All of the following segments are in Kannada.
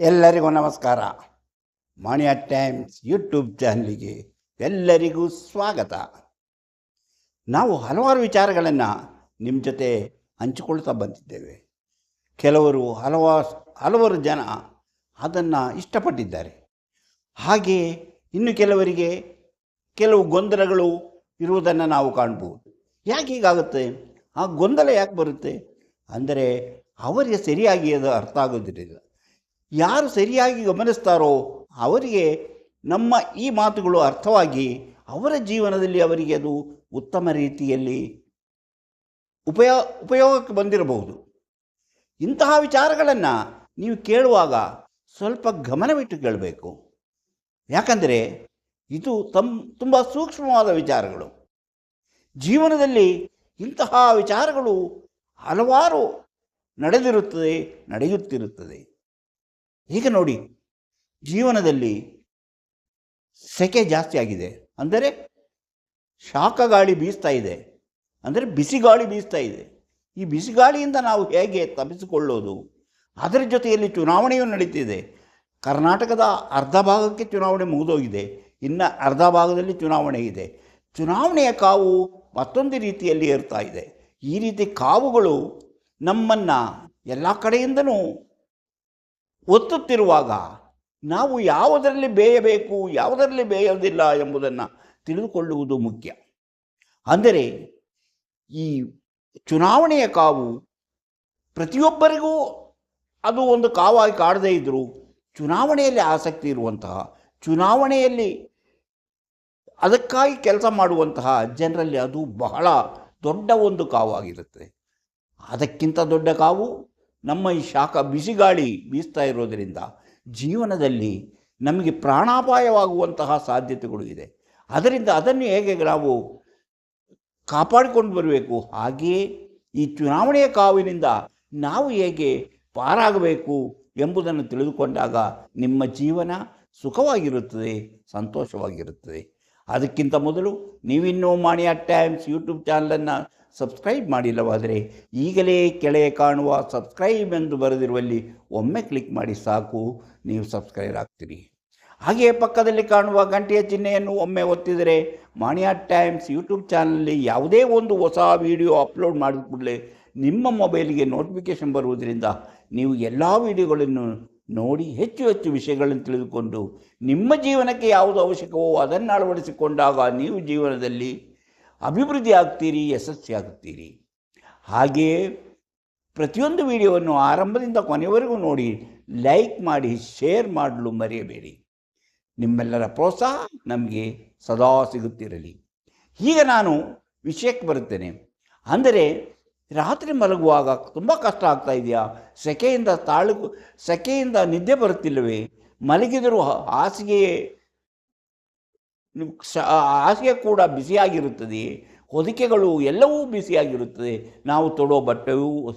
ಎಲ್ಲರಿಗೂ ನಮಸ್ಕಾರ. ಮಾಣಿಯ ಟೈಮ್ಸ್ ಯೂಟ್ಯೂಬ್ ಚಾನಲಿಗೆ ಎಲ್ಲರಿಗೂ ಸ್ವಾಗತ. ನಾವು ಹಲವಾರು ವಿಚಾರಗಳನ್ನು ನಿಮ್ಮ ಜೊತೆ ಹಂಚಿಕೊಳ್ತಾ ಬಂದಿದ್ದೇವೆ. ಕೆಲವರು ಹಲವಾ ಹಲವಾರು ಜನ ಅದನ್ನು ಇಷ್ಟಪಟ್ಟಿದ್ದಾರೆ. ಹಾಗೆಯೇ ಇನ್ನು ಕೆಲವರಿಗೆ ಕೆಲವು ಗೊಂದಲಗಳು ಇರುವುದನ್ನು ನಾವು ಕಾಣ್ಬೋದು. ಯಾಕೆ ಹೀಗಾಗುತ್ತೆ? ಆ ಗೊಂದಲ ಯಾಕೆ ಬರುತ್ತೆ? ಅಂದರೆ ಅವರಿಗೆ ಸರಿಯಾಗಿ ಅದು ಅರ್ಥ ಆಗೋದಿಲ್ಲ. ಯಾರು ಸರಿಯಾಗಿ ಗಮನಿಸ್ತಾರೋ ಅವರಿಗೆ ನಮ್ಮ ಈ ಮಾತುಗಳು ಅರ್ಥವಾಗಿ ಅವರ ಜೀವನದಲ್ಲಿ ಅವರಿಗೆ ಅದು ಉತ್ತಮ ರೀತಿಯಲ್ಲಿ ಉಪಯೋ, ಉಪಯೋಗಕ್ಕೆ ಬಂದಿರಬಹುದು. ಇಂತಹ ವಿಚಾರಗಳನ್ನು ನೀವು ಕೇಳುವಾಗ ಸ್ವಲ್ಪ ಗಮನವಿಟ್ಟು ಕೇಳಬೇಕು. ಯಾಕಂದರೆ ಇದು ತಮ್, ತುಂಬ ಸೂಕ್ಷ್ಮವಾದ ವಿಚಾರಗಳು. ಜೀವನದಲ್ಲಿ ಇಂತಹ ವಿಚಾರಗಳು ಹಲವಾರು ನಡೆದಿರುತ್ತದೆ, ನಡೆಯುತ್ತಿರುತ್ತದೆ. ಈಗ ನೋಡಿ, ಜೀವನದಲ್ಲಿ ಸೆಕೆ ಜಾಸ್ತಿ ಆಗಿದೆ. ಅಂದರೆ ಶಾಖ ಗಾಳಿ ಬೀಸ್ತಾ ಇದೆ. ಅಂದರೆ ಬಿಸಿ ಗಾಳಿ ಬೀಸ್ತಾ ಇದೆ. ಈ ಬಿಸಿಗಾಳಿಯಿಂದ ನಾವು ಹೇಗೆ ತಪ್ಪಿಸಿಕೊಳ್ಳೋದು? ಅದರ ಜೊತೆಯಲ್ಲಿ ಚುನಾವಣೆಯೂ ನಡೀತಿದೆ. ಕರ್ನಾಟಕದ ಅರ್ಧ ಭಾಗಕ್ಕೆ ಚುನಾವಣೆ ಮುಗಿದೋಗಿದೆ. ಇನ್ನು ಅರ್ಧ ಭಾಗದಲ್ಲಿ ಚುನಾವಣೆ ಇದೆ. ಚುನಾವಣೆಯ ಕಾವು ಮತ್ತೊಂದು ರೀತಿಯಲ್ಲಿ ಏರ್ತಾ ಇದೆ. ಈ ರೀತಿ ಕಾವುಗಳು ನಮ್ಮನ್ನು ಎಲ್ಲ ಕಡೆಯಿಂದನೂ ಒತ್ತುತ್ತಿರುವಾಗ ನಾವು ಯಾವುದರಲ್ಲಿ ಬೇಯಬೇಕು, ಯಾವುದರಲ್ಲಿ ಬೇಯೋದಿಲ್ಲ ಎಂಬುದನ್ನು ತಿಳಿದುಕೊಳ್ಳುವುದು ಮುಖ್ಯ. ಅಂದರೆ ಈ ಚುನಾವಣೆಯ ಕಾವು ಪ್ರತಿಯೊಬ್ಬರಿಗೂ ಅದು ಒಂದು ಕಾವಾಗಿ ಕಾಡದೇ ಇದ್ದರೂ ಚುನಾವಣೆಯಲ್ಲಿ ಆಸಕ್ತಿ ಇರುವಂತಹ, ಚುನಾವಣೆಯಲ್ಲಿ ಅದಕ್ಕಾಗಿ ಕೆಲಸ ಮಾಡುವಂತಹ ಜನರಲ್ಲಿ ಅದು ಬಹಳ ದೊಡ್ಡ ಒಂದು ಕಾವಾಗಿರುತ್ತೆ. ಅದಕ್ಕಿಂತ ದೊಡ್ಡ ಕಾವು ನಮ್ಮ ಈ ಶಾಖ ಬಿಸಿಗಾಳಿ ಬೀಸ್ತಾ ಇರೋದರಿಂದ ಜೀವನದಲ್ಲಿ ನಮಗೆ ಪ್ರಾಣಾಪಾಯವಾಗುವಂತಹ ಸಾಧ್ಯತೆಗಳು ಇದೆ. ಅದರಿಂದ ಅದನ್ನು ಹೇಗೆ ನಾವು ಕಾಪಾಡಿಕೊಂಡು ಬರಬೇಕು? ಹಾಗೆಯೇ ಈ ಚುನಾವಣೆಯ ಕಾವಿನಿಂದ ನಾವು ಹೇಗೆ ಪಾರಾಗಬೇಕು ಎಂಬುದನ್ನು ತಿಳಿದುಕೊಂಡಾಗ ನಿಮ್ಮ ಜೀವನ ಸುಖವಾಗಿರುತ್ತದೆ, ಸಂತೋಷವಾಗಿರುತ್ತದೆ. ಅದಕ್ಕಿಂತ ಮೊದಲು ನೀವಿನ್ನೂ ಮಾಣಿಯ ಟೈಮ್ಸ್ ಯೂಟ್ಯೂಬ್ ಚಾನಲನ್ನು ಸಬ್ಸ್ಕ್ರೈಬ್ ಮಾಡಿಲ್ಲವಾದರೆ ಈಗಲೇ ಕೆಳಗೆ ಕಾಣುವ ಸಬ್ಸ್ಕ್ರೈಬ್ ಎಂದು ಬರೆದಿರುವಲ್ಲಿ ಒಮ್ಮೆ ಕ್ಲಿಕ್ ಮಾಡಿ ಸಾಕು, ನೀವು ಸಬ್ಸ್ಕ್ರೈಬ್ ಆಗ್ತೀರಿ. ಹಾಗೆಯೇ ಪಕ್ಕದಲ್ಲಿ ಕಾಣುವ ಗಂಟೆಯ ಚಿಹ್ನೆಯನ್ನು ಒಮ್ಮೆ ಒತ್ತಿದರೆ ಮಾಣಿಯಾ ಟೈಮ್ಸ್ ಯೂಟ್ಯೂಬ್ ಚಾನಲಲ್ಲಿ ಯಾವುದೇ ಒಂದು ಹೊಸ ವಿಡಿಯೋ ಅಪ್ಲೋಡ್ ಮಾಡಿದ ಕೂಡಲೇ ನಿಮ್ಮ ಮೊಬೈಲಿಗೆ ನೋಟಿಫಿಕೇಶನ್ ಬರುವುದರಿಂದ ನೀವು ಎಲ್ಲ ವಿಡಿಯೋಗಳನ್ನು ನೋಡಿ ಹೆಚ್ಚು ಹೆಚ್ಚು ವಿಷಯಗಳನ್ನು ತಿಳಿದುಕೊಂಡು ನಿಮ್ಮ ಜೀವನಕ್ಕೆ ಯಾವುದು ಅವಶ್ಯಕವೋ ಅದನ್ನು ಅಳವಡಿಸಿಕೊಂಡಾಗ ನೀವು ಜೀವನದಲ್ಲಿ ಅಭಿವೃದ್ಧಿ ಆಗ್ತೀರಿ ಯಶಸ್ವಿಯಾಗುತ್ತೀರಿ. ಹಾಗೆಯೇ ಪ್ರತಿಯೊಂದು ವಿಡಿಯೋವನ್ನು ಆರಂಭದಿಂದ ಕೊನೆಯವರೆಗೂ ನೋಡಿ, ಲೈಕ್ ಮಾಡಿ, ಶೇರ್ ಮಾಡಲು ಮರೆಯಬೇಡಿ. ನಿಮ್ಮೆಲ್ಲರ ಪ್ರೋತ್ಸಾಹ ನಮಗೆ ಸದಾ ಸಿಗುತ್ತಿರಲಿ. ಈಗ ನಾನು ವಿಷಯಕ್ಕೆ ಬರುತ್ತೇನೆ. ಅಂದರೆ, ರಾತ್ರಿ ಮಲಗುವಾಗ ತುಂಬ ಕಷ್ಟ ಆಗ್ತಾ ಇದೆಯಾ? ಸೆಕೆಯಿಂದ ತಾಳು ಸೆಕೆಯಿಂದ ನಿದ್ದೆ ಬರುತ್ತಿಲ್ಲವೇ? ಮಲಗಿದರೂ ಹಾಸಿಗೆ ಸ- ಹಾಸಿಗೆ ಕೂಡ ಬಿಸಿಯಾಗಿರುತ್ತದೆ. ಹೊದಿಕೆಗಳು ಎಲ್ಲವೂ ಬಿಸಿಯಾಗಿರುತ್ತದೆ. ನಾವು ತೊಡೋ ಬಟ್ಟೆಯೂ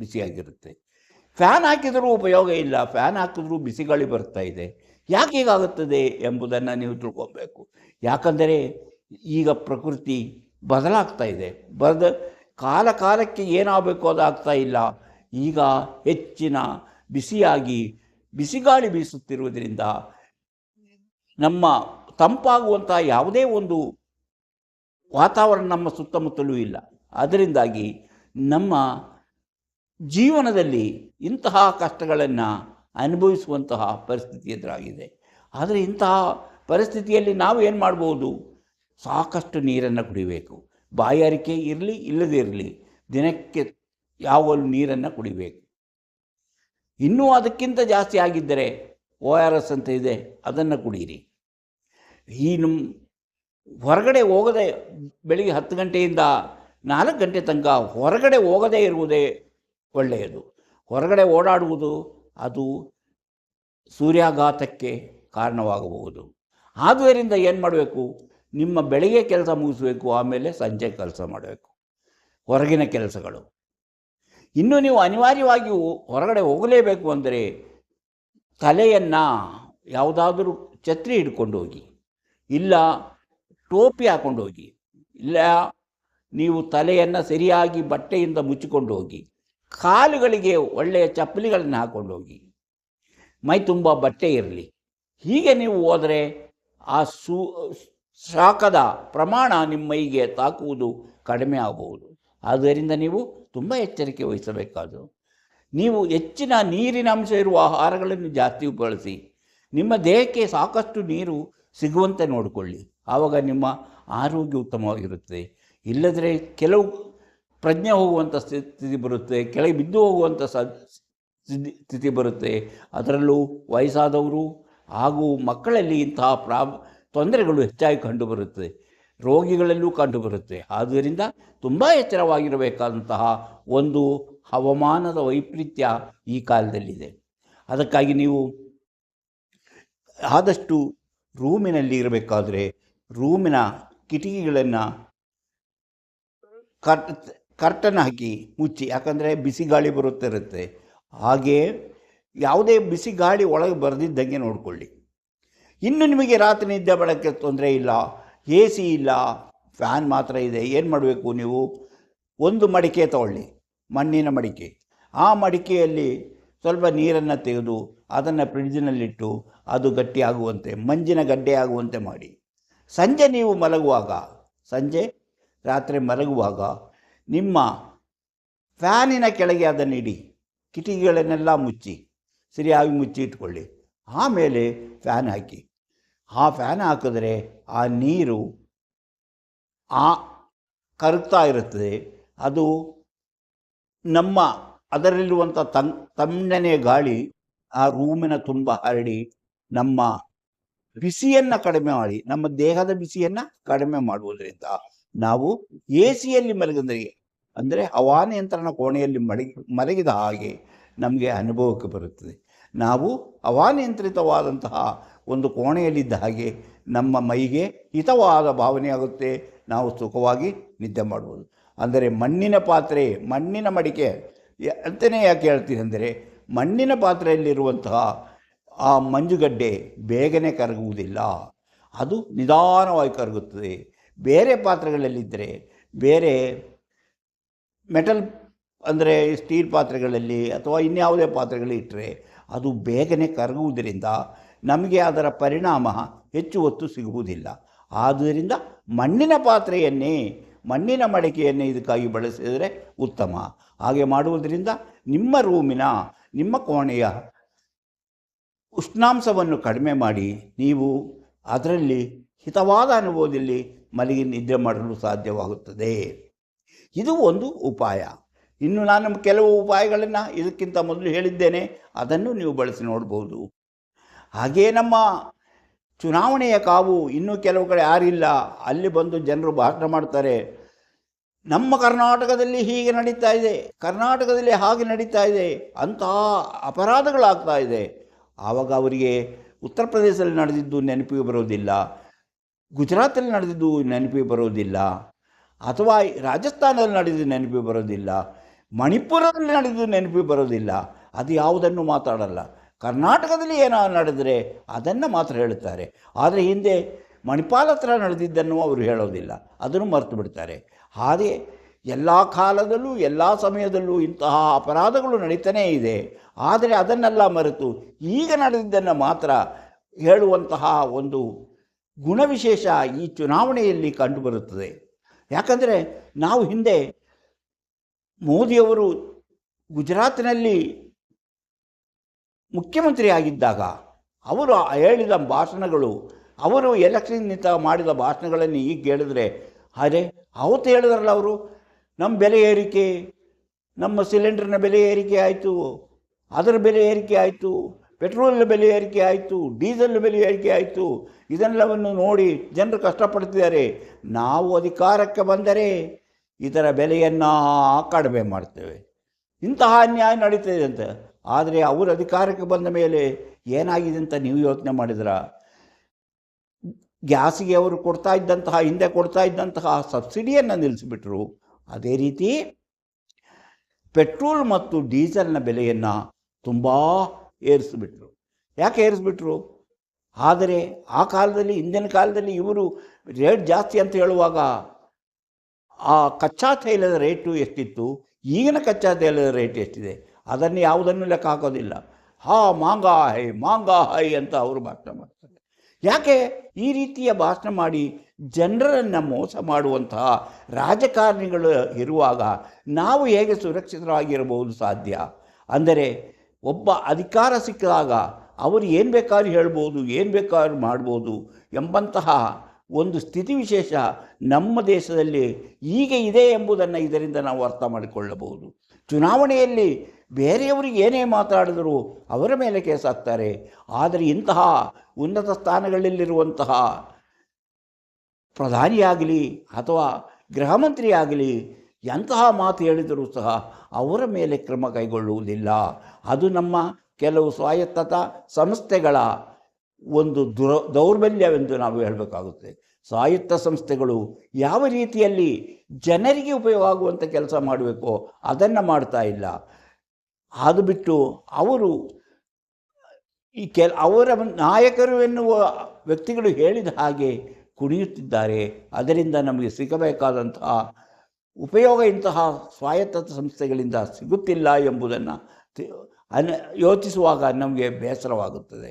ಬಿಸಿಯಾಗಿರುತ್ತೆ. ಫ್ಯಾನ್ ಹಾಕಿದರೂ ಉಪಯೋಗ ಇಲ್ಲ. ಫ್ಯಾನ್ ಹಾಕಿದ್ರೂ ಬಿಸಿಗಾಳಿ ಬರ್ತಾ ಇದೆ. ಯಾಕೆ ಹೀಗಾಗುತ್ತದೆ ಎಂಬುದನ್ನು ನೀವು ತಿಳ್ಕೊಬೇಕು. ಯಾಕಂದರೆ ಈಗ ಪ್ರಕೃತಿ ಬದಲಾಗ್ತಾ ಇದೆ. ಬದ, ಕಾಲ ಕಾಲಕ್ಕೆ ಏನಾಗಬೇಕು ಅದಾಗ್ತಾ ಇಲ್ಲ. ಈಗ ಹೆಚ್ಚಿನ ಬಿಸಿಯಾಗಿ, ಬಿಸಿಗಾಳಿ ಬೀಸುತ್ತಿರುವುದರಿಂದ ನಮ್ಮ ತಂಪಾಗುವಂಥ ಯಾವುದೇ ಒಂದು ವಾತಾವರಣ ನಮ್ಮ ಸುತ್ತಮುತ್ತಲೂ ಇಲ್ಲ. ಅದರಿಂದಾಗಿ ನಮ್ಮ ಜೀವನದಲ್ಲಿ ಇಂತಹ ಕಷ್ಟಗಳನ್ನು ಅನುಭವಿಸುವಂತಹ ಪರಿಸ್ಥಿತಿ ಎದುರಾಗಿದೆ. ಆದರೆ ಇಂತಹ ಪರಿಸ್ಥಿತಿಯಲ್ಲಿ ನಾವು ಏನು ಮಾಡ್ಬೋದು? ಸಾಕಷ್ಟು ನೀರನ್ನು ಕುಡಿಬೇಕು. ಬಾಯಾರಿಕೆ ಇರಲಿ, ಇಲ್ಲದೇ ಇರಲಿ, ದಿನಕ್ಕೆ ಯಾವಾಗಲೂ ನೀರನ್ನು ಕುಡಿಬೇಕು. ಇನ್ನೂ ಅದಕ್ಕಿಂತ ಜಾಸ್ತಿ ಆಗಿದ್ದರೆ ಓ ಆರ್ ಎಸ್ ಅಂತ ಇದೆ, ಅದನ್ನು ಕುಡೀರಿ. ಈ ನಮ್ಮ ಹೊರಗಡೆ ಹೋಗದೆ ಬೆಳಿಗ್ಗೆ ಹತ್ತು ಗಂಟೆಯಿಂದ ನಾಲ್ಕು ಗಂಟೆ ತನಕ ಹೊರಗಡೆ ಹೋಗದೇ ಇರುವುದೇ ಒಳ್ಳೆಯದು. ಹೊರಗಡೆ ಓಡಾಡುವುದು ಅದು ಸೂರ್ಯಾಘಾತಕ್ಕೆ ಕಾರಣವಾಗಬಹುದು. ಆದುದರಿಂದ ಏನು ಮಾಡಬೇಕು? ನಿಮ್ಮ ಬೆಳಿಗ್ಗೆ ಕೆಲಸ ಮುಗಿಸಬೇಕು, ಆಮೇಲೆ ಸಂಜೆ ಕೆಲಸ ಮಾಡಬೇಕು. ಹೊರಗಿನ ಕೆಲಸಗಳು. ಇನ್ನು ನೀವು ಅನಿವಾರ್ಯವಾಗಿಯೂ ಹೊರಗಡೆ ಹೋಗಲೇಬೇಕು ಅಂದರೆ ತಲೆಯನ್ನು ಯಾವುದಾದರೂ ಛತ್ರಿ ಹಿಡ್ಕೊಂಡು ಹೋಗಿ. ಇಲ್ಲ, ಟೋಪಿ ಹಾಕೊಂಡು ಹೋಗಿ ಇಲ್ಲ, ನೀವು ತಲೆಯನ್ನು ಸರಿಯಾಗಿ ಬಟ್ಟೆಯಿಂದ ಮುಚ್ಚಿಕೊಂಡು ಹೋಗಿ ಕಾಲುಗಳಿಗೆ ಒಳ್ಳೆಯ ಚಪ್ಪಲಿಗಳನ್ನು ಹಾಕೊಂಡು ಹೋಗಿ ಮೈ ತುಂಬ ಬಟ್ಟೆ ಇರಲಿ. ಹೀಗೆ ನೀವು ಹೋದರೆ ಆ ಸೂ ಶಾಖದ ಪ್ರಮಾಣ ನಿಮ್ಮ ಮೈಗೆ ತಾಕುವುದು ಕಡಿಮೆ ಆಗಬಹುದು. ಆದ್ದರಿಂದ ನೀವು ತುಂಬ ಎಚ್ಚರಿಕೆ ವಹಿಸಬೇಕಾದ್ದು. ನೀವು ಹೆಚ್ಚಿನ ನೀರಿನ ಅಂಶ ಇರುವ ಆಹಾರಗಳನ್ನು ಜಾಸ್ತಿ ಬಳಸಿ ನಿಮ್ಮ ದೇಹಕ್ಕೆ ಸಾಕಷ್ಟು ನೀರು ಸಿಗುವಂತೆ ನೋಡಿಕೊಳ್ಳಿ. ಆವಾಗ ನಿಮ್ಮ ಆರೋಗ್ಯ ಉತ್ತಮವಾಗಿರುತ್ತದೆ. ಇಲ್ಲದ್ರೆ ಕೆಲವು ಪ್ರಜ್ಞೆ ಹೋಗುವಂಥ ಸ್ಥಿತಿ ಬರುತ್ತೆ, ಕೆಳಗೆ ಬಿದ್ದು ಹೋಗುವಂಥ ಸ್ಥಿತಿ ಸ್ಥಿತಿ ಬರುತ್ತೆ. ಅದರಲ್ಲೂ ವಯಸ್ಸಾದವರು ಹಾಗೂ ಮಕ್ಕಳಲ್ಲಿ ಇಂತಹ ಪ್ರಾ ತೊಂದರೆಗಳು ಹೆಚ್ಚಾಗಿ ಕಂಡುಬರುತ್ತದೆ ರೋಗಿಗಳಲ್ಲೂ ಕಂಡುಬರುತ್ತೆ ಆದ್ದರಿಂದ ತುಂಬ ಎಚ್ಚರವಾಗಿರಬೇಕಾದಂತಹ ಒಂದು ಹವಾಮಾನದ ವೈಪರೀತ್ಯ ಈ ಕಾಲದಲ್ಲಿದೆ. ಅದಕ್ಕಾಗಿ ನೀವು ಆದಷ್ಟು ರೂಮಿನಲ್ಲಿ ಇರಬೇಕಾದ್ರೆ ರೂಮಿನ ಕಿಟಕಿಗಳನ್ನು ಕರ್ಟ್ ಕರ್ಟನ್ ಹಾಕಿ ಮುಚ್ಚಿ, ಯಾಕಂದರೆ ಬಿಸಿ ಗಾಳಿ ಬರುತ್ತಿರುತ್ತೆ. ಹಾಗೆ ಯಾವುದೇ ಬಿಸಿ ಗಾಳಿ ಒಳಗೆ ಬರೆದಿದ್ದಂಗೆ ನೋಡಿಕೊಳ್ಳಿ. ಇನ್ನು ನಿಮಗೆ ರಾತ್ರಿ ನಿದ್ದೆ ಬಳಕೆ ತೊಂದರೆ ಇಲ್ಲ, ಎ ಸಿ ಇಲ್ಲ, ಫ್ಯಾನ್ ಮಾತ್ರ ಇದೆ, ಏನು ಮಾಡಬೇಕು ನೀವು? ಒಂದು ಮಡಿಕೆ ತಗೊಳ್ಳಿ, ಮಣ್ಣಿನ ಮಡಿಕೆ. ಆ ಮಡಿಕೆಯಲ್ಲಿ ಸ್ವಲ್ಪ ನೀರನ್ನು ತೆಗೆದು ಅದನ್ನು ಫ್ರಿಡ್ಜಿನಲ್ಲಿಟ್ಟು ಅದು ಗಟ್ಟಿಯಾಗುವಂತೆ, ಮಂಜಿನ ಗಡ್ಡೆಯಾಗುವಂತೆ ಮಾಡಿ. ಸಂಜೆ ನೀವು ಮಲಗುವಾಗ, ಸಂಜೆ ರಾತ್ರಿ ಮಲಗುವಾಗ ನಿಮ್ಮ ಫ್ಯಾನಿನ ಕೆಳಗೆ ಅದನ್ನು ಇಡಿ, ಕಿಟಕಿಗಳನ್ನೆಲ್ಲ ಮುಚ್ಚಿ, ಸರಿಯಾಗಿ ಮುಚ್ಚಿ ಇಟ್ಕೊಳ್ಳಿ. ಆಮೇಲೆ ಫ್ಯಾನ್ ಹಾಕಿ. ಆ ಫ್ಯಾನ್ ಹಾಕಿದ್ರೆ ಆ ನೀರು ಆ ಕರಗ್ತಾ ಇರುತ್ತದೆ. ಅದು ನಮ್ಮ ಅದರಲ್ಲಿರುವಂಥ ತಂಗ್ ತಣ್ಣನೆಯ ಗಾಳಿ ಆ ರೂಮಿನ ತುಂಬ ಹರಡಿ ನಮ್ಮ ಬಿಸಿಯನ್ನು ಕಡಿಮೆ ಮಾಡಿ, ನಮ್ಮ ದೇಹದ ಬಿಸಿಯನ್ನು ಕಡಿಮೆ ಮಾಡುವುದರಿಂದ ನಾವು ಎ ಸಿಯಲ್ಲಿ ಮಲಗಿದ್ರೆ, ಅಂದರೆ ಹವಾನಿಯಂತ್ರಣ ಕೋಣೆಯಲ್ಲಿ ಮಲಗಿ ಮಲಗಿದ ಹಾಗೆ ನಮಗೆ ಅನುಭವಕ್ಕೆ ಬರುತ್ತದೆ. ನಾವು ಹವಾನಿಯಂತ್ರಿತವಾದಂತಹ ಒಂದು ಕೋಣೆಯಲ್ಲಿದ್ದ ಹಾಗೆ ನಮ್ಮ ಮೈಗೆ ಹಿತವಾದ ಭಾವನೆಯಾಗುತ್ತೆ ನಾವು ಸುಖವಾಗಿ ನಿದ್ದೆ ಮಾಡ್ಬೋದು. ಅಂದರೆ ಮಣ್ಣಿನ ಪಾತ್ರೆ, ಮಣ್ಣಿನ ಮಡಿಕೆ ಅಂತಲೇ ಯಾಕೆ ಹೇಳ್ತೀನಿ ಅಂದರೆ ಮಣ್ಣಿನ ಪಾತ್ರೆಯಲ್ಲಿರುವಂತಹ ಆ ಮಂಜುಗಡ್ಡೆ ಬೇಗನೆ ಕರಗುವುದಿಲ್ಲ. ಅದು ನಿಧಾನವಾಗಿ ಕರಗುತ್ತದೆ. ಬೇರೆ ಪಾತ್ರೆಗಳಲ್ಲಿದ್ದರೆ, ಬೇರೆ ಮೆಟಲ್ ಅಂದರೆ ಸ್ಟೀಲ್ ಪಾತ್ರೆಗಳಲ್ಲಿ ಅಥವಾ ಇನ್ಯಾವುದೇ ಪಾತ್ರೆಗಳಲ್ಲಿ ಇಟ್ಟರೆ ಅದು ಬೇಗನೆ ಕರಗುವುದರಿಂದ ನಮಗೆ ಅದರ ಪರಿಣಾಮ ಹೆಚ್ಚು ಹೊತ್ತು ಸಿಗುವುದಿಲ್ಲ. ಆದ್ದರಿಂದ ಮಣ್ಣಿನ ಪಾತ್ರೆಯನ್ನೇ, ಮಣ್ಣಿನ ಮಡಕೆಯನ್ನೇ ಇದಕ್ಕಾಗಿ ಬಳಸಿದರೆ ಉತ್ತಮ. ಹಾಗೆ ಮಾಡುವುದರಿಂದ ನಿಮ್ಮ ರೂಮಿನ, ನಿಮ್ಮ ಕೋಣೆಯ ಉಷ್ಣಾಂಶವನ್ನು ಕಡಿಮೆ ಮಾಡಿ ನೀವು ಅದರಲ್ಲಿ ಹಿತವಾದ ಅನುಭವದಲ್ಲಿ ಮಲಗಿ ನಿದ್ರೆ ಮಾಡಲು ಸಾಧ್ಯವಾಗುತ್ತದೆ. ಇದು ಒಂದು ಉಪಾಯ. ಇನ್ನು ನಾನು ಕೆಲವು ಉಪಾಯಗಳನ್ನು ಇದಕ್ಕಿಂತ ಮೊದಲು ಹೇಳಿದ್ದೇನೆ. ಅದನ್ನು ನೀವು ಬಳಸಿ ನೋಡ್ಬೋದು. ಹಾಗೆಯೇ ನಮ್ಮ ಚುನಾವಣೆಯ ಕಾವು ಇನ್ನೂ ಕೆಲವು ಕಡೆ ಯಾರಿಲ್ಲ ಅಲ್ಲಿ ಬಂದು ಜನರು ಭಾಷಣ ಮಾಡ್ತಾರೆ. ನಮ್ಮ ಕರ್ನಾಟಕದಲ್ಲಿ ಹೀಗೆ ನಡೀತಾ ಇದೆ. ಕರ್ನಾಟಕದಲ್ಲಿ ಹಾಗೆ ನಡೀತಾ ಇದೆ. ಅಂತಹ ಅಪರಾಧಗಳಾಗ್ತಾ ಇದೆ. ಆವಾಗ ಅವರಿಗೆ ಉತ್ತರ ಪ್ರದೇಶದಲ್ಲಿ ನಡೆದಿದ್ದು ನೆನಪಿಗೆ ಬರೋದಿಲ್ಲ, ಗುಜರಾತಲ್ಲಿ ನಡೆದಿದ್ದು ನೆನಪಿಗೆ ಬರೋದಿಲ್ಲ, ಅಥವಾ ರಾಜಸ್ಥಾನದಲ್ಲಿ ನಡೆದಿದ್ದು ನೆನಪಿಗೆ ಬರೋದಿಲ್ಲ, ಮಣಿಪುರದಲ್ಲಿ ನಡೆದಿದ್ದು ನೆನಪಿಗೆ ಬರೋದಿಲ್ಲ, ಅದು ಯಾವುದನ್ನು ಮಾತಾಡಲ್ಲ. ಕರ್ನಾಟಕದಲ್ಲಿ ಏನೋ ನಡೆದರೆ ಅದನ್ನು ಮಾತ್ರ ಹೇಳುತ್ತಾರೆ. ಆದರೆ ಹಿಂದೆ ಮಣಿಪಾಲ ಹತ್ರ ನಡೆದಿದ್ದನ್ನು ಅವರು ಹೇಳೋದಿಲ್ಲ. ಅದನ್ನು ಮರೆತು ಬಿಡ್ತಾರೆ. ಹಾಗೆ ಎಲ್ಲ ಕಾಲದಲ್ಲೂ, ಎಲ್ಲ ಸಮಯದಲ್ಲೂ ಇಂತಹ ಅಪರಾಧಗಳು ನಡೀತಾನೇ ಇದೆ. ಆದರೆ ಅದನ್ನೆಲ್ಲ ಮರೆತು ಈಗ ನಡೆದಿದ್ದನ್ನು ಮಾತ್ರ ಹೇಳುವಂತಹ ಒಂದು ಗುಣವಿಶೇಷ ಈ ಚುನಾವಣೆಯಲ್ಲಿ ಕಂಡುಬರುತ್ತದೆ. ಯಾಕಂದರೆ ನಾವು ಹಿಂದೆ ಮೋದಿಯವರು ಗುಜರಾತ್ನಲ್ಲಿ ಮುಖ್ಯಮಂತ್ರಿ ಆಗಿದ್ದಾಗ ಅವರು ಹೇಳಿದ ಭಾಷಣಗಳು, ಅವರು ಎಲೆಕ್ಷನ್ ಮಾಡಿದ ಭಾಷಣಗಳನ್ನು ಈಗ ಕೇಳಿದ್ರೆ ಅದೇ ಅವತ್ತು ಹೇಳಿದ್ರಲ್ಲ ಅವರು? ನಮ್ಮ ಬೆಲೆ ಏರಿಕೆ, ನಮ್ಮ ಸಿಲಿಂಡರ್ನ ಬೆಲೆ ಏರಿಕೆ ಆಯಿತು, ಅದರ ಬೆಲೆ ಏರಿಕೆ ಆಯಿತು, ಪೆಟ್ರೋಲ್ನ ಬೆಲೆ ಏರಿಕೆ ಆಯಿತು ಡೀಸೆಲ್ ಬೆಲೆ ಏರಿಕೆ ಆಯಿತು, ಇದೆಲ್ಲವನ್ನು ನೋಡಿ ಜನರು ಕಷ್ಟಪಡ್ತಿದ್ದಾರೆ. ನಾವು ಅಧಿಕಾರಕ್ಕೆ ಬಂದರೆ ಇದರ ಬೆಲೆಯನ್ನು ಕಡಿಮೆ ಮಾಡ್ತೇವೆ. ಇಂತಹ ಅನ್ಯಾಯ ನಡೀತಿದೆ ಅಂತ. ಆದರೆ ಅವರು ಅಧಿಕಾರಕ್ಕೆ ಬಂದ ಮೇಲೆ ಏನಾಗಿದೆ ಅಂತ ನೀವು ಯೋಚನೆ ಮಾಡಿದ್ರ? ಗ್ಯಾಸಿಗೆ ಅವರು ಕೊಡ್ತಾ ಇದ್ದಂತಹ, ಹಿಂದೆ ಕೊಡ್ತಾ ಇದ್ದಂತಹ ಸಬ್ಸಿಡಿಯನ್ನು ನಿಲ್ಲಿಸಿಬಿಟ್ರು. ಅದೇ ರೀತಿ ಪೆಟ್ರೋಲ್ ಮತ್ತು ಡೀಸೆಲ್ನ ಬೆಲೆಯನ್ನು ತುಂಬ ಏರಿಸಿಬಿಟ್ರು. ಯಾಕೆ ಏರಿಸ್ಬಿಟ್ರು? ಆದರೆ ಆ ಕಾಲದಲ್ಲಿ, ಹಿಂದಿನ ಕಾಲದಲ್ಲಿ ಇವರು ರೇಟ್ ಜಾಸ್ತಿ ಅಂತ ಹೇಳುವಾಗ ಆ ಕಚ್ಚಾ ತೈಲದ ರೇಟು ಎಷ್ಟಿತ್ತು? ಈಗಿನ ಕಚ್ಚಾ ತೈಲದ ರೇಟ್ ಎಷ್ಟಿದೆ? ಅದನ್ನು ಯಾವುದನ್ನು ಲೆಕ್ಕ ಹಾಕೋದಿಲ್ಲ. ಹಾ, ಮಾಂಗಾ ಹೈ ಮಾಂಗಾ ಹೈ ಅಂತ ಅವರು ಭಾಷಣ ಮಾಡ್ತಾರೆ. ಯಾಕೆ? ಈ ರೀತಿಯ ಭಾಷಣ ಮಾಡಿ ಜನರನ್ನು ಮೋಸ ಮಾಡುವಂತಹ ರಾಜಕಾರಣಿಗಳು ಇರುವಾಗ ನಾವು ಹೇಗೆ ಸುರಕ್ಷಿತರಾಗಿರಬಹುದು ಸಾಧ್ಯ? ಅಂದರೆ ಒಬ್ಬ ಅಧಿಕಾರ ಸಿಕ್ಕಿದಾಗ ಅವರು ಏನು ಬೇಕಾದ್ರೂ ಹೇಳ್ಬೋದು, ಏನು ಬೇಕಾದ್ರೂ ಮಾಡ್ಬೋದು ಎಂಬಂತಹ ಒಂದು ಸ್ಥಿತಿ ವಿಶೇಷ ನಮ್ಮ ದೇಶದಲ್ಲಿ ಈಗ ಇದೆ ಎಂಬುದನ್ನು ಇದರಿಂದ ನಾವು ಅರ್ಥ ಮಾಡಿಕೊಳ್ಳಬಹುದು. ಚುನಾವಣೆಯಲ್ಲಿ ಬೇರೆಯವರಿಗೆ ಏನೇ ಮಾತಾಡಿದರೂ ಅವರ ಮೇಲೆ ಕೇಸಾಗ್ತಾರೆ ಆದರೆ ಇಂತಹ ಉನ್ನತ ಸ್ಥಾನಗಳಲ್ಲಿರುವಂತಹ ಪ್ರಧಾನಿಯಾಗಲಿ ಅಥವಾ ಗೃಹ ಮಂತ್ರಿ ಆಗಲಿ ಎಂತಹ ಮಾತು ಹೇಳಿದರೂ ಸಹ ಅವರ ಮೇಲೆ ಕ್ರಮ ಕೈಗೊಳ್ಳುವುದಿಲ್ಲ. ಅದು ನಮ್ಮ ಕೆಲವು ಸ್ವಾಯತ್ತತಾ ಸಂಸ್ಥೆಗಳ ಒಂದು ದುರ, ದೌರ್ಬಲ್ಯವೆಂದು ನಾವು ಹೇಳಬೇಕಾಗುತ್ತೆ. ಸ್ವಾಯತ್ತ ಸಂಸ್ಥೆಗಳು ಯಾವ ರೀತಿಯಲ್ಲಿ ಜನರಿಗೆ ಉಪಯೋಗ ಆಗುವಂಥ ಕೆಲಸ ಮಾಡಬೇಕೋ ಅದನ್ನು ಮಾಡ್ತಾ ಇಲ್ಲ. ಅದು ಬಿಟ್ಟು ಅವರು ಈ ಕೆಲ, ಅವರ ನಾಯಕರು ಎನ್ನುವ ವ್ಯಕ್ತಿಗಳು ಹೇಳಿದ ಹಾಗೆ ಕುಣಿಯುತ್ತಿದ್ದಾರೆ. ಅದರಿಂದ ನಮಗೆ ಸಿಗಬೇಕಾದಂತಹ ಉಪಯೋಗ ಇಂತಹ ಸ್ವಾಯತ್ತ ಸಂಸ್ಥೆಗಳಿಂದ ಸಿಗುತ್ತಿಲ್ಲ ಎಂಬುದನ್ನು ಅನ್ ಯೋಚಿಸುವಾಗ ನಮಗೆ ಬೇಸರವಾಗುತ್ತದೆ.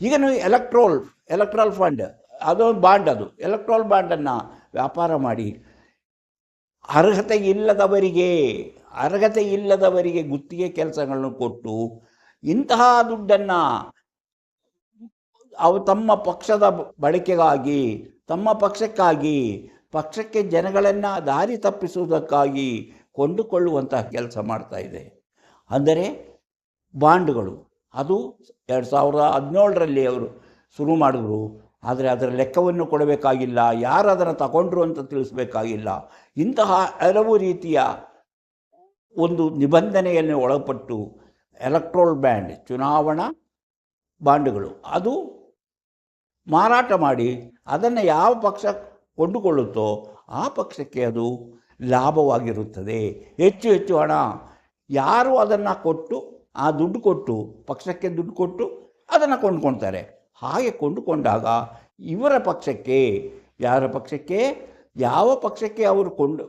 ಈಗ ನೀವು ಎಲೆಕ್ಟ್ರೋಲ್, ಎಲೆಕ್ಟ್ರಾಲ್ ಫಂಡ್, ಅದೊಂದು ಬಾಂಡ್ ಅದು. ಎಲೆಕ್ಟ್ರಾಲ್ ಬಾಂಡನ್ನು ವ್ಯಾಪಾರ ಮಾಡಿ ಅರ್ಹತೆ ಇಲ್ಲದವರಿಗೆ ಅರ್ಹತೆ ಇಲ್ಲದವರಿಗೆ ಗುತ್ತಿಗೆ ಕೆಲಸಗಳನ್ನು ಕೊಟ್ಟು ಇಂತಹ ದುಡ್ಡನ್ನು ಅವು ತಮ್ಮ ಪಕ್ಷದ ಬಳಕೆಗಾಗಿ, ತಮ್ಮ ಪಕ್ಷಕ್ಕಾಗಿ, ಪಕ್ಷಕ್ಕೆ ಜನಗಳನ್ನು ದಾರಿ ತಪ್ಪಿಸುವುದಕ್ಕಾಗಿ ಕೊಂಡುಕೊಳ್ಳುವಂತಹ ಕೆಲಸ ಮಾಡ್ತಾ ಇದೆ. ಅಂದರೆ ಬಾಂಡ್ಗಳು. ಅದು ಎರಡು ಸಾವಿರದ ಹದಿನೇಳರಲ್ಲಿ ಅವರು ಶುರು ಮಾಡಿದ್ರು. ಆದರೆ ಅದರ ಲೆಕ್ಕವನ್ನು ಕೊಡಬೇಕಾಗಿಲ್ಲ. ಯಾರು ಅದನ್ನು ತಗೊಂಡ್ರು ಅಂತ ತಿಳಿಸ್ಬೇಕಾಗಿಲ್ಲ. ಇಂತಹ ಹಲವು ರೀತಿಯ ಒಂದು ನಿಬಂಧನೆಯನ್ನು ಒಳಪಟ್ಟು ಎಲೆಕ್ಟ್ರೋಲ್ ಬ್ಯಾಂಡ್, ಚುನಾವಣಾ ಬಾಂಡ್ಗಳು. ಅದು ಮಾರಾಟ ಮಾಡಿ ಅದನ್ನು ಯಾವ ಪಕ್ಷ ಕೊಂಡುಕೊಳ್ಳುತ್ತೋ ಆ ಪಕ್ಷಕ್ಕೆ ಅದು ಲಾಭವಾಗಿರುತ್ತದೆ. ಹೆಚ್ಚು ಹೆಚ್ಚು ಹಣ ಯಾರು ಅದನ್ನು ಕೊಟ್ಟು, ಆ ದುಡ್ಡು ಕೊಟ್ಟು, ಪಕ್ಷಕ್ಕೆ ದುಡ್ಡು ಕೊಟ್ಟು ಅದನ್ನು ಕೊಂಡ್ಕೊಳ್ತಾರೆ. ಹಾಗೆ ಕೊಂಡುಕೊಂಡಾಗ ಇವರ ಪಕ್ಷಕ್ಕೆ, ಯಾರ ಪಕ್ಷಕ್ಕೆ, ಯಾವ ಪಕ್ಷಕ್ಕೆ ಅವರು ಕೊಂಡು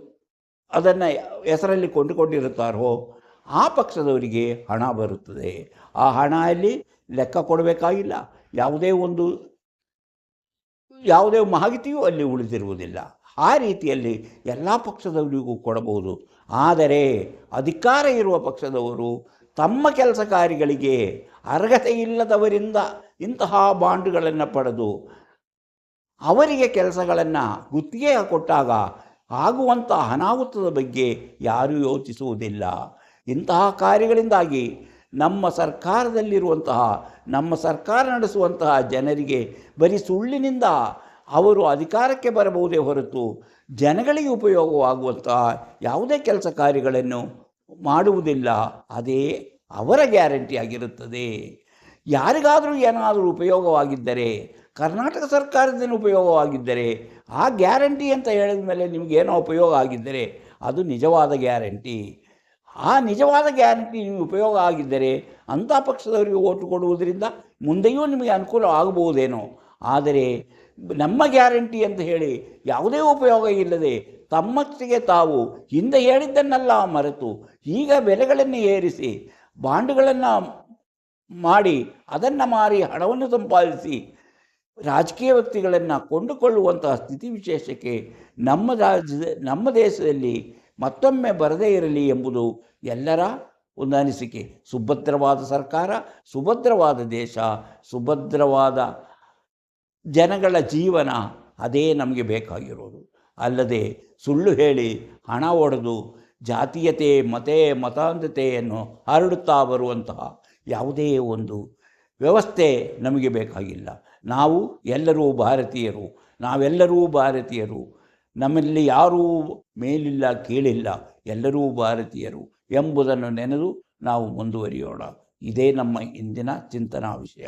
ಅದನ್ನು ಹೆಸರಲ್ಲಿ ಕೊಂಡುಕೊಂಡಿರುತ್ತಾರೋ ಆ ಪಕ್ಷದವರಿಗೆ ಹಣ ಬರುತ್ತದೆ. ಆ ಹಣ ಅಲ್ಲಿ ಲೆಕ್ಕ ಕೊಡಬೇಕಾಗಿಲ್ಲ. ಯಾವುದೇ ಒಂದು ಯಾವುದೇ ಮಾಹಿತಿಯೂ ಅಲ್ಲಿ ಉಳಿದಿರುವುದಿಲ್ಲ. ಆ ರೀತಿಯಲ್ಲಿ ಎಲ್ಲ ಪಕ್ಷದವರಿಗೂ ಕೊಡಬಹುದು. ಆದರೆ ಅಧಿಕಾರ ಇರುವ ಪಕ್ಷದವರು ತಮ್ಮ ಕೆಲಸ ಕಾರ್ಯಗಳಿಗೆ ಅರ್ಹತೆ ಇಲ್ಲದವರಿಂದ ಇಂತಹ ಬಾಂಡ್ಗಳನ್ನು ಪಡೆದು ಅವರಿಗೆ ಕೆಲಸಗಳನ್ನು ಗುತ್ತಿಗೆ ಕೊಟ್ಟಾಗ ಆಗುವಂಥ ಅನಾಹುತದ ಬಗ್ಗೆ ಯಾರೂ ಯೋಚಿಸುವುದಿಲ್ಲ. ಇಂತಹ ಕಾರ್ಯಗಳಿಂದಾಗಿ ನಮ್ಮ ಸರ್ಕಾರದಲ್ಲಿರುವಂತಹ, ನಮ್ಮ ಸರ್ಕಾರ ನಡೆಸುವಂತಹ ಜನರಿಗೆ ಬರೀ ಸುಳ್ಳಿನಿಂದ ಅವರು ಅಧಿಕಾರಕ್ಕೆ ಬರಬಹುದೇ ಹೊರತು ಜನಗಳಿಗೆ ಉಪಯೋಗವಾಗುವಂತಹ ಯಾವುದೇ ಕೆಲಸ ಕಾರ್ಯಗಳನ್ನು ಮಾಡುವುದಿಲ್ಲ. ಅದೇ ಅವರ ಗ್ಯಾರಂಟಿ ಆಗಿರುತ್ತದೆ. ಯಾರಿಗಾದರೂ ಏನಾದರೂ ಉಪಯೋಗವಾಗಿದ್ದರೆ, ಕರ್ನಾಟಕ ಸರ್ಕಾರದಿಂದ ಉಪಯೋಗವಾಗಿದ್ದರೆ, ಆ ಗ್ಯಾರಂಟಿ ಅಂತ ಹೇಳಿದ ಮೇಲೆ ನಿಮಗೇನೋ ಉಪಯೋಗ ಆಗಿದ್ದರೆ, ಅದು ನಿಜವಾದ ಗ್ಯಾರಂಟಿ. ಆ ನಿಜವಾದ ಗ್ಯಾರಂಟಿ ನಿಮಗೆ ಉಪಯೋಗ ಆಗಿದ್ದರೆ ಅಂಥ ಪಕ್ಷದವರಿಗೆ ಓಟು ಕೊಡುವುದರಿಂದ ಮುಂದೆಯೂ ನಿಮಗೆ ಅನುಕೂಲ ಆಗಬಹುದೇನೋ. ಆದರೆ ನಮ್ಮ ಗ್ಯಾರಂಟಿ ಅಂತ ಹೇಳಿ ಯಾವುದೇ ಉಪಯೋಗ ಇಲ್ಲದೆ ತಮ್ಮಷ್ಟಿಗೆ ತಾವು ಹಿಂದೆ ಹೇಳಿದ್ದನ್ನೆಲ್ಲ ಮರೆತು ಈಗ ಬೆಲೆಗಳನ್ನು ಏರಿಸಿ ಬಾಂಡ್ಗಳನ್ನು ಮಾಡಿ ಅದನ್ನು ಮಾರಿ ಹಣವನ್ನು ಸಂಪಾದಿಸಿ ರಾಜಕೀಯ ವ್ಯಕ್ತಿಗಳನ್ನು ಕೊಂಡುಕೊಳ್ಳುವಂತಹ ಸ್ಥಿತಿ ವಿಶೇಷಕ್ಕೆ ನಮ್ಮ ರಾಜ್ಯದ, ನಮ್ಮ ದೇಶದಲ್ಲಿ ಮತ್ತೊಮ್ಮೆ ಬರದೇ ಇರಲಿ ಎಂಬುದು ಎಲ್ಲರ ಒಂದು ಅನಿಸಿಕೆ. ಸುಭದ್ರವಾದ ಸರ್ಕಾರ, ಸುಭದ್ರವಾದ ದೇಶ, ಸುಭದ್ರವಾದ ಜನಗಳ ಜೀವನ ಅದೇ ನಮಗೆ ಬೇಕಾಗಿರೋದು. ಅಲ್ಲದೆ ಸುಳ್ಳು ಹೇಳಿ ಹಣ ಒಡೆದು ಜಾತೀಯತೆ, ಮತೆ ಮತಾಂಧತೆಯನ್ನು ಹರಡುತ್ತಾ ಬರುವಂತಹ ಯಾವುದೇ ಒಂದು ವ್ಯವಸ್ಥೆ ನಮಗೆ ಬೇಕಾಗಿಲ್ಲ. ನಾವು ಎಲ್ಲರೂ ಭಾರತೀಯರು, ನಾವೆಲ್ಲರೂ ಭಾರತೀಯರು. ನಮ್ಮಲ್ಲಿ ಯಾರೂ ಮೇಲಿಲ್ಲ, ಕೀಳಿಲ್ಲ, ಎಲ್ಲರೂ ಭಾರತೀಯರು ಎಂಬುದನ್ನು ನೆನೆದು ನಾವು ಮುಂದುವರಿಯೋಣ. ಇದೇ ನಮ್ಮ ಇಂದಿನ ಚಿಂತನಾ ವಿಷಯ.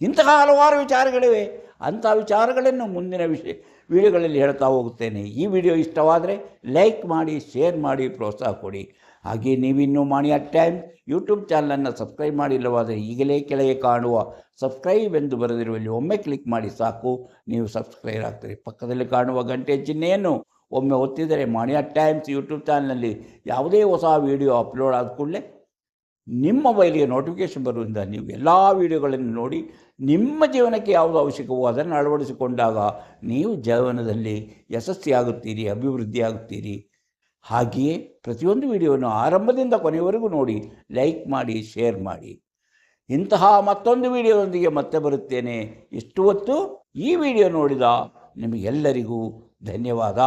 ಇಂತಹ ಹಲವಾರು ವಿಚಾರಗಳಿವೆ. ಅಂಥ ವಿಚಾರಗಳನ್ನು ಮುಂದಿನ ವಿಷಯ ವಿಡಿಯೋಗಳಲ್ಲಿ ಹೇಳ್ತಾ ಹೋಗುತ್ತೇನೆ. ಈ ವಿಡಿಯೋ ಇಷ್ಟವಾದರೆ ಲೈಕ್ ಮಾಡಿ, ಶೇರ್ ಮಾಡಿ, ಪ್ರೋತ್ಸಾಹ ಕೊಡಿ. ಹಾಗೆ ನೀವಿನ್ನೂ ಮಾಣಿಯ ಟೈಮ್ ಯೂಟ್ಯೂಬ್ ಚಾನಲನ್ನು ಸಬ್ಸ್ಕ್ರೈಬ್ ಮಾಡಿಲ್ಲವಾದರೆ ಈಗಲೇ ಕೆಳಗೆ ಕಾಣುವ ಸಬ್ಸ್ಕ್ರೈಬ್ ಎಂದು ಬರೆದಿರುವಲ್ಲಿ ಒಮ್ಮೆ ಕ್ಲಿಕ್ ಮಾಡಿ ಸಾಕು. ನೀವು ಸಬ್ಸ್ಕ್ರೈಬ್ ಆಗ್ತೀರಿ. ಪಕ್ಕದಲ್ಲಿ ಕಾಣುವ ಗಂಟೆ ಚಿಹ್ನೆಯನ್ನು ಒಮ್ಮೆ ಒತ್ತಿದರೆ ಮಾಣಿಯ ಟೈಮ್ಸ್ ಯೂಟ್ಯೂಬ್ ಚಾನಲ್ನಲ್ಲಿ ಯಾವುದೇ ಹೊಸ ವೀಡಿಯೋ ಅಪ್ಲೋಡ್ ಆದ ಕೂಡಲೇ ನಿಮ್ಮ ಮೊಬೈಲಿಗೆ ನೋಟಿಫಿಕೇಷನ್ ಬರುವುದರಿಂದ ನೀವು ಎಲ್ಲ ವೀಡಿಯೋಗಳನ್ನು ನೋಡಿ ನಿಮ್ಮ ಜೀವನಕ್ಕೆ ಯಾವುದು ಅವಶ್ಯಕವೋ ಅದನ್ನು ಅಳವಡಿಸಿಕೊಂಡಾಗ ನೀವು ಜೀವನದಲ್ಲಿ ಯಶಸ್ವಿಯಾಗುತ್ತೀರಿ, ಅಭಿವೃದ್ಧಿಯಾಗುತ್ತೀರಿ. ಹಾಗೆಯೇ ಪ್ರತಿಯೊಂದು ವಿಡಿಯೋವನ್ನು ಆರಂಭದಿಂದ ಕೊನೆಯವರೆಗೂ ನೋಡಿ, ಲೈಕ್ ಮಾಡಿ, ಶೇರ್ ಮಾಡಿ. ಇಂತಹ ಮತ್ತೊಂದು ವಿಡಿಯೋದೊಂದಿಗೆ ಮತ್ತೆ ಬರುತ್ತೇನೆ. ಇಷ್ಟು ಹೊತ್ತು ಈ ವಿಡಿಯೋ ನೋಡಿದ ನಿಮಗೆಲ್ಲರಿಗೂ ಧನ್ಯವಾದ.